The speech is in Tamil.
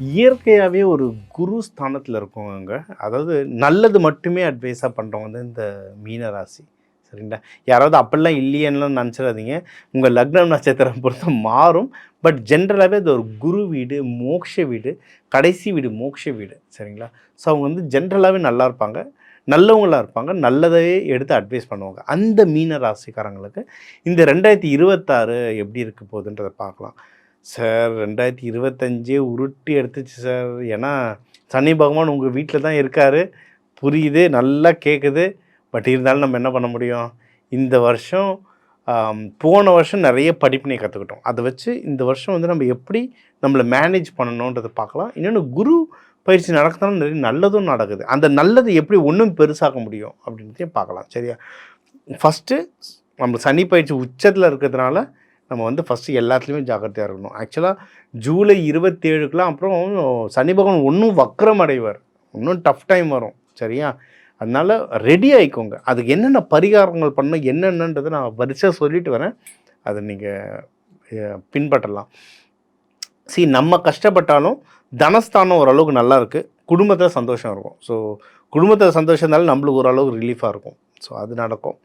இயற்கையாகவே ஒரு குரு ஸ்தானத்தில் இருக்கவங்க அதாவது நல்லது மட்டுமே அட்வைஸாக பண்ணுறவங்க வந்து இந்த மீன ராசி. சரிங்களா? யாராவது அப்படிலாம் இல்லையேன்னுலாம் நினச்சிடாதீங்க. உங்கள் லக்னம் நட்சத்திரம் பொறுத்து மாறும். பட் ஜென்ரலாகவே அது ஒரு குரு வீடு மோக்ஷ வீடு கடைசி வீடு மோக்ஷ வீடு. சரிங்களா? ஸோ அவங்க வந்து ஜென்ரலாகவே நல்லா இருப்பாங்க. நல்லவங்களா இருப்பாங்க. நல்லதையே எடுத்து அட்வைஸ் பண்ணுவாங்க. அந்த மீன ராசிக்காரங்களுக்கு இந்த ரெண்டாயிரத்தி இருபத்தாறு எப்படி இருக்க போகுதுன்றதை பார்க்கலாம். சார் ரெண்டாயிரத்தி இருபத்தஞ்சே உருட்டி எடுத்துச்சு சார். ஏன்னா சனி பகவான் உங்கள் வீட்டில் தான் இருக்கார். புரியுது நல்லா கேட்குது பட் இருந்தாலும் நம்ம என்ன பண்ண முடியும்? இந்த வருஷம் போன வருஷம் நிறைய படிப்பினை கற்றுக்கிட்டோம் அதை வச்சு இந்த வருஷம் வந்து நம்ம எப்படி நம்மளை மேனேஜ் பண்ணணுன்றதை பார்க்கலாம். இன்னொன்று குரு பயிற்சி நடக்கிறதுனால நிறைய நல்லதும் நடக்குது. அந்த நல்லது எப்படி ஒன்றும் பெருசாக்க முடியும் அப்படின்றதையும் பார்க்கலாம். சரியா? ஃபஸ்ட்டு நம்ம சனி பயிற்சி உச்சத்தில் இருக்கிறதுனால நம்ம வந்து ஃபஸ்ட்டு எல்லாத்துலேயுமே ஜாக்கிரதையாக இருக்கணும். ஆக்சுவலாக ஜூலை இருபத்தேழுக்கெலாம் அப்புறம் சனி பகவான் ஒன்றும் வக்கரம் அடைவார். இன்னும் டஃப் டைம் வரும். சரியா? அதனால் ரெடி ஆகிக்கோங்க அதுக்கு என்னென்ன பரிகாரங்கள் பண்ணணும் என்னென்னன்றதை நான் வரிசையாக சொல்லிட்டு வரேன். அதை நீங்கள் பின்பற்றலாம். சரி நம்ம கஷ்டப்பட்டாலும் தனஸ்தானம் ஓரளவுக்கு நல்லா இருக்குது குடும்பத்தில் சந்தோஷம் இருக்கும். ஸோ குடும்பத்தில் சந்தோஷம் இருந்தாலும் நம்மளுக்கு ஓரளவுக்கு ரிலீஃபாக இருக்கும். ஸோ அது நடக்கும்.